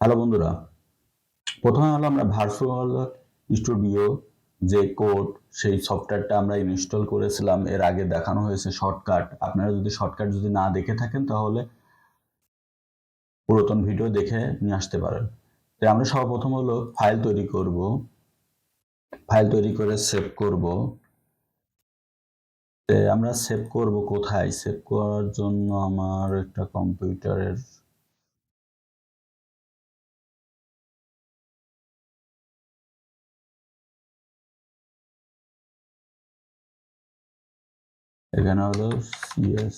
Hello বন্ধুরা, প্রথমে হলো আমরা ভার্চুয়াল স্টুডিও যে কোড সেই সফটওয়্যারটা আমরা ইনস্টল করেছিলাম, এর আগে দেখানো হয়েছে শর্টকাট আপনারা যদি শর্টকাট যদি না দেখে থাকেন তাহলে পুরাতন ভিডিও দেখে নিয়ে আসতে পারেন। তো আমরা সর্বপ্রথম হলো ফাইল তৈরি করব। ফাইল তৈরি করে সেভ করব। আমরা সেভ করব কোথায়? সেভ করার জন্য আমার একটা কম্পিউটারের এখানে হলো সিএস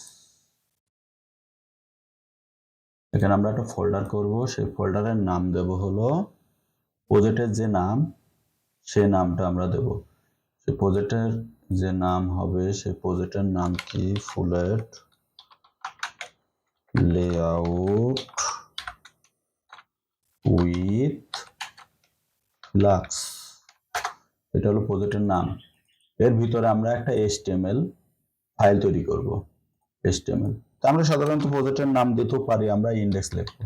এখানে আমরা একটা ফোল্ডার করব সেই ফোল্ডারের নাম দেব হলো প্রজেক্টের যে নাম সেই নামটা আমরা দেব। সেই প্রজেক্টের যে নাম হবে সেই প্রজেক্টের নাম কি? ফুলেট লেআউট উইথ লাক্স এটা হলো প্রজেক্টের নাম এর ভিতরে আমরা একটা এসটিএমএল ফাইল তৈরি করব এসটিএমএল তো আমরা সাধারণত প্রজেক্টের নাম দিতেও পারি, আমরা ইন্ডেক্স লিখব।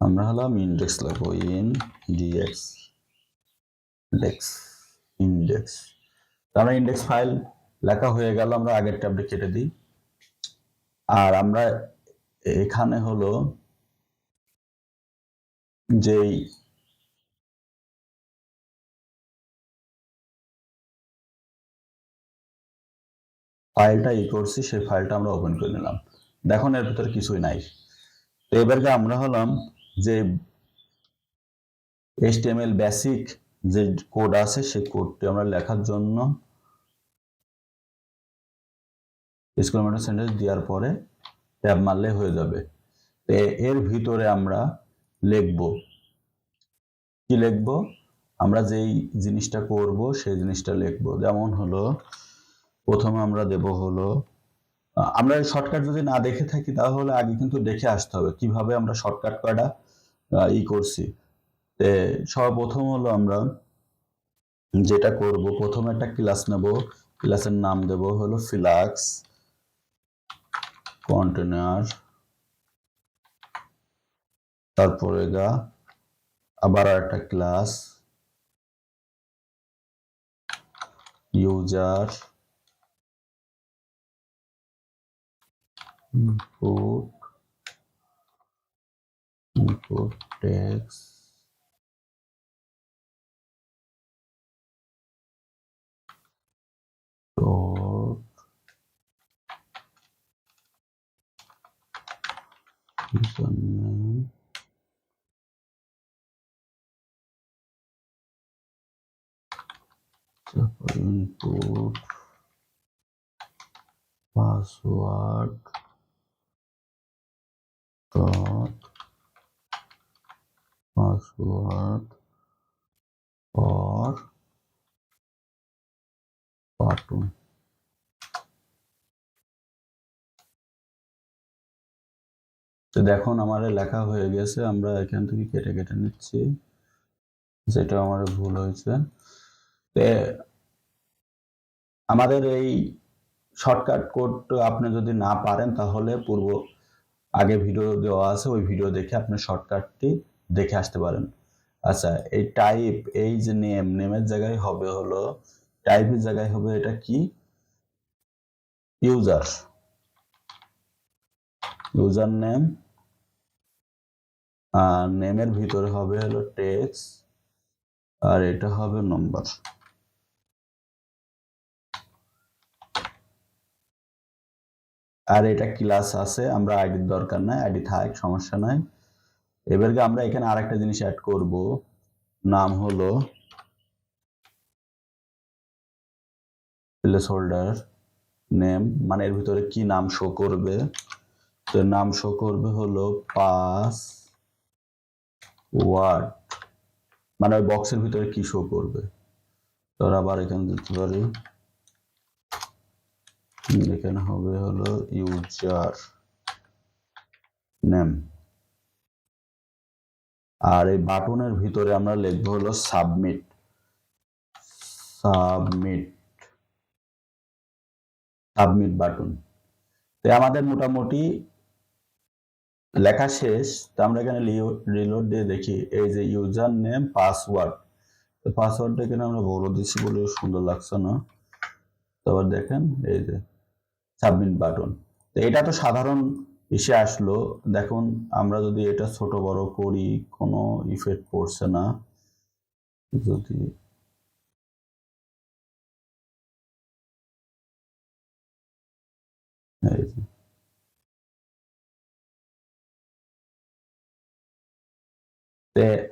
আমরা হলাম ইন্ডেক্স লিখব ইন ডিএক্স ইন্ডেক্স ইন্ডেক্স আমরা ইন্ডেক্স ফাইল লেখা হয়ে গেল, আমরা আগের ট্যাবটি কেটে দিই। আর আমরা এখানে হলো, যেই ফাইলটা ই করছি, সেই ফাইলটা আমরা ওপেন করে নিলাম। দেখুন, এর ভিতরে কিছুই নাই। তো এবারকে আমরা হলাম যে এইচটিএমএল বেসিক যে কোড আছে, সেই কোডটি আমরা লেখার জন্য এক্সক্লেমেটর সেন্টেন্স দেওয়ার পরে ট্যাব মারলে হয়ে যাবে। তো এর ভিতরে আমরা লিখব। কি লিখব? আমরা যেই জিনিসটা করব, সেই জিনিসটা লিখব। যেমন হলো প্রথমে আমরা দেব হলো আমরা শর্টকাট যদি না দেখে থাকি তাহলে আগে কিন্তু দেখে আসতে হবে কীভাবে আমরা শর্টকাট কয়টা ই করছি। সর্বপ্রথম হলো আমরা যেটা করব, প্রথমে একটা ক্লাস নেব। ক্লাসের নাম দেব হলো ফিলাক্স কন্টেনার তারপরে গা, আবার একটা class user input input text dot username siapa input password dot password or button তো দেখুন আমার লেখা হয়ে গেছে, আমরা এখান থেকে কেটে কেটে নিচ্ছি, যেটা আমার ভুল হয়েছে। আমাদের এই শর্টকাট কোড আপনি যদি না পারেন, তাহলে পূর্ব আগে ভিডিও দেওয়া আছে, ওই ভিডিও দেখে আপনি শর্টকাটটি দেখে আসতে পারেন। আচ্ছা এই টাইপ এই যে নেম নেমের জায়গায় হবে হলো টাইপের জায়গায় হবে এটা কি? ইউজার ইউজার নেম আর নেমের ভিতরে হবে হলো টেক্স আর এটা হবে নম্বর আর এটা ক্লাস আছে, আমরা আইডির দরকার নাই আইডি থাক, সমস্যা নাই। এবারকে আমরা এখানে আরেকটা জিনিস অ্যাড করব, নাম হলো প্লেস হোল্ডার নেম মানে এর ভিতরে কি নাম শো করবে? তো নাম শো করবে হলো পাস ওয়ার্ড মানে ওই বক্সের ভিতরে কি শো করবে? তোর আবার এখানে দিতে পারি। এখানে হবে হলো ইউজার নেম আর এই বাটনের ভিতরে আমরা লিখব হলো সাবমিট সাবমিট সাবমিট বাটন তো আমাদের মোটামুটি লেখা শেষ। তো আমরা এখানে রিলোড দিয়ে দেখি। এই যে ইউজার নেম পাসওয়ার্ড পাসওয়ার্ডটা এখানে আমরা বড় দিচ্ছি বলে সুন্দর লাগছে না। তারপর দেখেন, এই যে সাবমিট বাটন। তো এটা তো সাধারণ এসে আসলো। দেখুন, আমরা যদি এটা ছোট বড় করি, কোনো ইফেক্ট পড়ছে না। যদি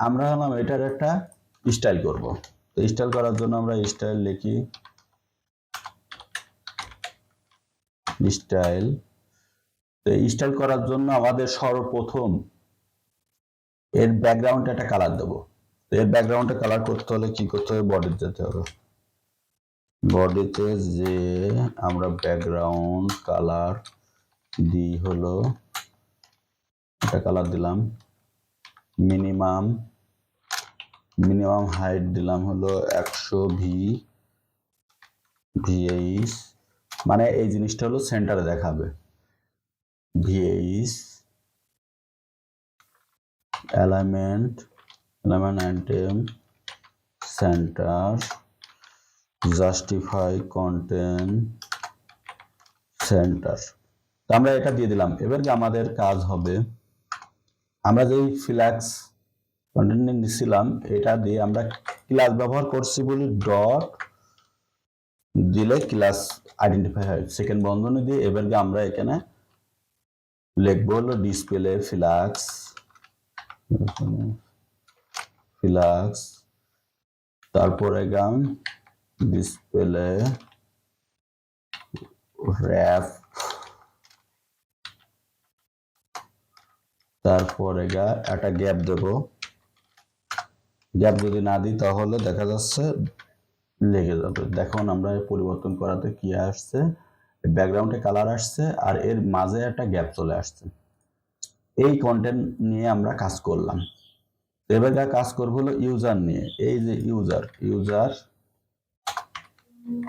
আমরা এটার একটা স্টাইল করব। তো স্টাইল করার জন্য আমরা স্টাইল লিখি। স্টাইল। তো স্টাইল করার জন্য আমাদের সর্বপ্রথম এর ব্যাকগ্রাউন্ডে একটা কালার দেবো। এর ব্যাকগ্রাউন্ডে কালার করতে হলে কি করতে হবে? বডিতে যেতে হবে। বডিতে যে আমরা ব্যাকগ্রাউন্ড কালার দিই হলো, একটা কালার দিলাম। মিনিমাম মিনিমাম হাইট দিলাম হলো একশো ভি ভিএইচ মানে এই জিনিসটা হলো সেন্টারে দেখাবে। VH alignment alignment item centre justify content centre তো আমরা এটা দিয়ে দিলাম। এবার কি আমাদের কাজ হবে, আমরা যেই ফ্ল্যাক্স কন্টেন্ট নিচ্ছিলাম এটা দিয়ে আমরা ক্লাস ব্যবহার করছি বলি ডট দিলে ক্লাস আইডেন্টিফাই হয়। সেকেন্ড বন্ধনী দিয়ে এবার কি আমরা এখানে লিখব হলো ডিসপ্লে ফ্ল্যাক্স ফ্ল্যাক্স তারপরে গান ডিসপ্লে র্যাপ তারপরে গা একটা গ্যাপ দেব। গ্যাপ যদি না দিই তাহলে দেখা যাচ্ছে লেগে যাবে। দেখুন আমরা পরিবর্তন করাতে কি আসছে? ব্যাকগ্রাউন্ডে কালার আসছে আর এর মাঝে একটা গ্যাপ চলে আসছে। এই কন্টেন্ট নিয়ে আমরা কাজ করলাম। এবার যা কাজ করব হলো ইউজার নিয়ে। এই যে user user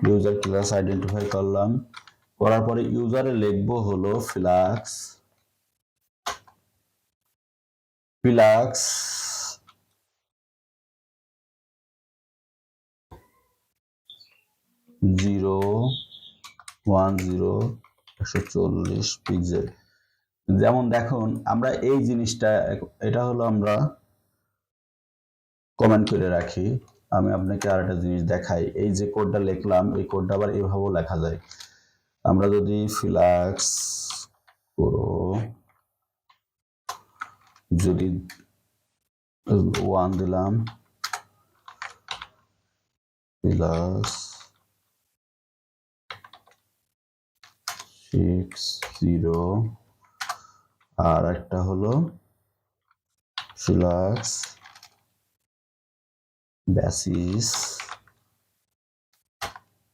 user class identify করলাম। করার পরে ইউজারে লিখব হলো flex flex zero, one zero, একশো চল্লিশ পিক্সেল যেমন দেখুন, আমরা এই জিনিসটা, এটা হলো আমরা কমেন্ট করে রাখি। আমি আপনাকে আর একটা জিনিস দেখাই। এই যে কোডটা লিখলাম, এই কোডটা আবার এভাবেও লেখা যায়। আমরা যদি ফিলাক্স করো, যদি ওয়ান দিলাম প্লাস সিক্স জিরো আর একটা হলো ফ্লাক্স, ব্যাসিস,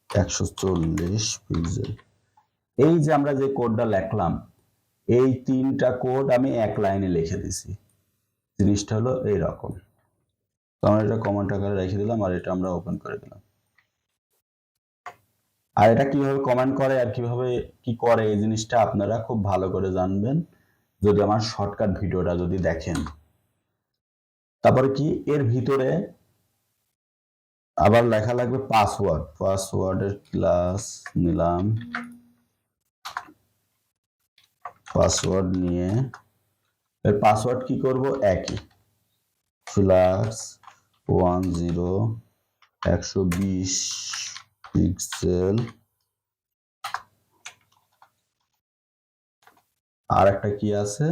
একশো চল্লিশ পিক্সেল। এই যে আমরা যে কোডটা লেখলাম, এই তিনটা কোড আমি এক লাইনে লিখে দিছি। জিনিসটা হলো এইরকম। তো আমরা এটা কমেন্ট আকারে রেখে দিলাম আর এটা আমরা ওপেন করে দিলাম। আর এটা কীভাবে কমেন্ট করে আর কীভাবে কি করে, এই জিনিসটা আপনারা খুব ভালো করে জানবেন যদি আমার শর্টকাট ভিডিওটা যদি দেখেন। তারপরে কি, এর ভিতরে আবার লেখা লাগবে পাসওয়ার্ড পাসওয়ার্ডের ক্লাস নিলাম। পাসওয়ার্ড নিয়ে, এর পাসওয়ার্ড কি করব? একই। ফ্লাক্স ওয়ান জিরো একশো বিশ পিক্সেল। আর একটা কি আছে?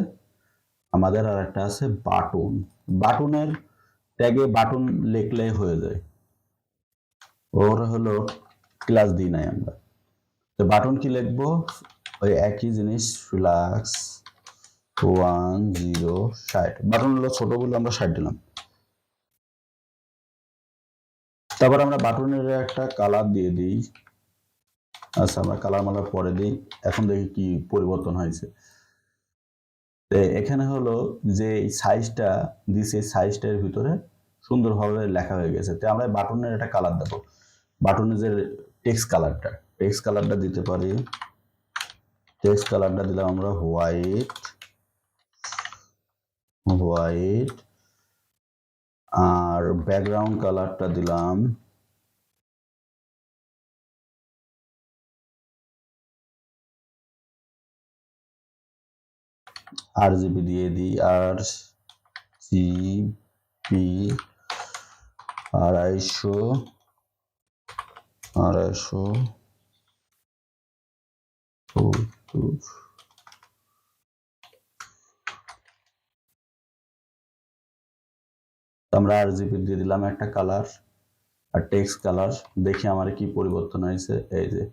আমাদের আর একটা আছে বাটন। বাটনের ট্যাগে বাটন লিখলে হয়ে যায়। ওর হলো ক্লাস দিই নাই আমরা। তো বাটন কি লিখব? ওই একই জিনিস ফ্লাক্স ওয়ান জিরো ষাট। বাটন হলো ছোট বলে আমরা ষাট দিলাম। তারপর আমরা বাটনের একটা কালার দিয়ে দিই। আচ্ছা আমরা কালার মালার পরে দিই। এখন দেখি কি পরিবর্তন হয়েছে। এখানে হলো যে সাইজটা দিছে সাইজটার ভিতরে সুন্দরভাবে লেখা হয়ে গেছে। তো আমরা বাটনের একটা কালার দেবো। বাটনের যে টেক্সট কালারটা টেক্সট কালারটা দিতে পারি। টেক্সট কালারটা দিলাম আমরা হোয়াইট হোয়াইট আর ব্যাকগ্রাউন্ড কালারটা দিলাম। আর জিবি দিয়ে দিই আর জিবি আড়াইশো আড়াইশো আমরা আর জিবি দিয়ে দিলাম একটা কালার আর টেক্সট কালার দেখি আমার কি পরিবর্তন হয়েছে, এই যে।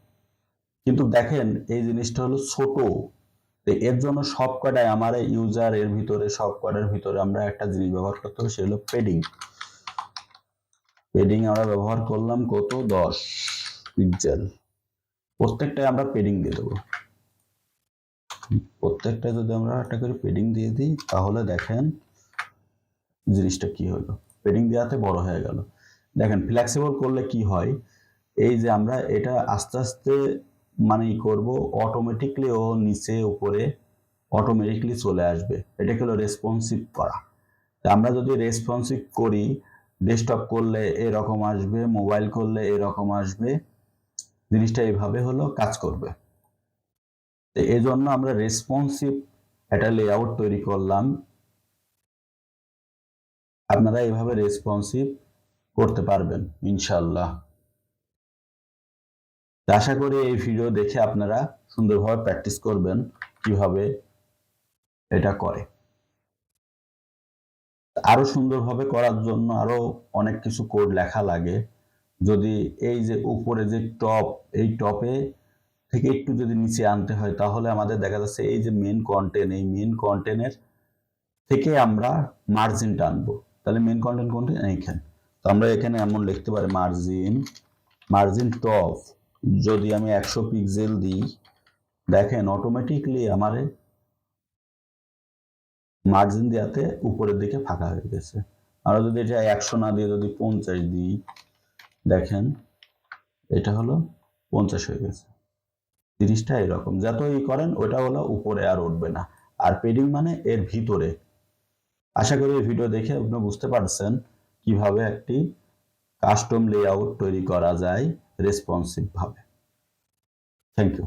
কিন্তু দেখেন, এই জিনিসটা হলো ছোট। এর জন্য সব কটায় আমার ইউজার এর ভিতরে সব কটার ভিতরে আমরা একটা জিনিস ব্যবহার করতে হবে, সেটা হলো পেডিং পেডিং আমরা ব্যবহার করলাম কত? দশ পিক্সেল প্রত্যেকটায় আমরা পেডিং দিয়ে দেবো। প্রত্যেকটা যদি আমরা একটা করে পেডিং দিয়ে দিই, তাহলে দেখেন জিনিসটা কি হলো? পেডিং দেওয়াতে বড় হয়ে গেল। দেখেন ফ্লেক্সিবল করলে কি হয়? এই যে আমরা এটা আস্তে আস্তে মানে করব অটোমেটিকলি ও নিচে, উপরে অটোমেটিকলি চলে আসবে। এটাকে হলো রেসপন্সিভ করা। আমরা যদি রেসপন্সিভ করি ডেস্কটপ করলে এরকম আসবে মোবাইল করলে এরকম আসবে, জিনিসটা এইভাবে হলো কাজ করবে। এই জন্য আমরা রেসপন্সিভ একটা লেআউট তৈরি করলাম। আপনারা এইভাবে রেসপন্সিভ করতে পারবেন ইনশাল্লাহ আশা করি এই ভিডিও দেখে আপনারা সুন্দরভাবে প্র্যাকটিস করবেন কীভাবে এটা করে। আরও সুন্দরভাবে করার জন্য আরও অনেক কিছু কোড লেখা লাগে। যদি এই যে উপরে যে টপ এই টপে থেকে একটু যদি নিচে আনতে হয়, তাহলে আমাদের দেখা যাচ্ছে এই যে মেন কন্টেন্ট এই মেন কন্টেন্টের থেকে আমরা মার্জিনটা আনব তাহলে মেন কন্টেন্ট কোনটি? এইখানে। তো আমরা এখানে এমন লিখতে পারি মার্জিন মার্জিন টপ যদি আমি একশো পিক্সেল দিই, দেখেন অটোমেটিকলি আমার মার্জিন দেওয়াতে উপরের দিকে ফাঁকা হয়ে গেছে। আমরা যদি এটা একশো না দিয়ে যদি পঞ্চাশ দিই, দেখেন এটা হলো পঞ্চাশ হয়ে গেছে। জিনিসটা এরকম। যতই করেন, ওটা হলো উপরে আর উঠবে না। আর পেডিং মানে এর ভিতরে। আশা করি ভিডিও দেখে আপনি বুঝতে পারছেন কীভাবে একটি কাস্টম লেআউট তৈরি করা যায় রেসপন্সিভ ভাবে। Thank you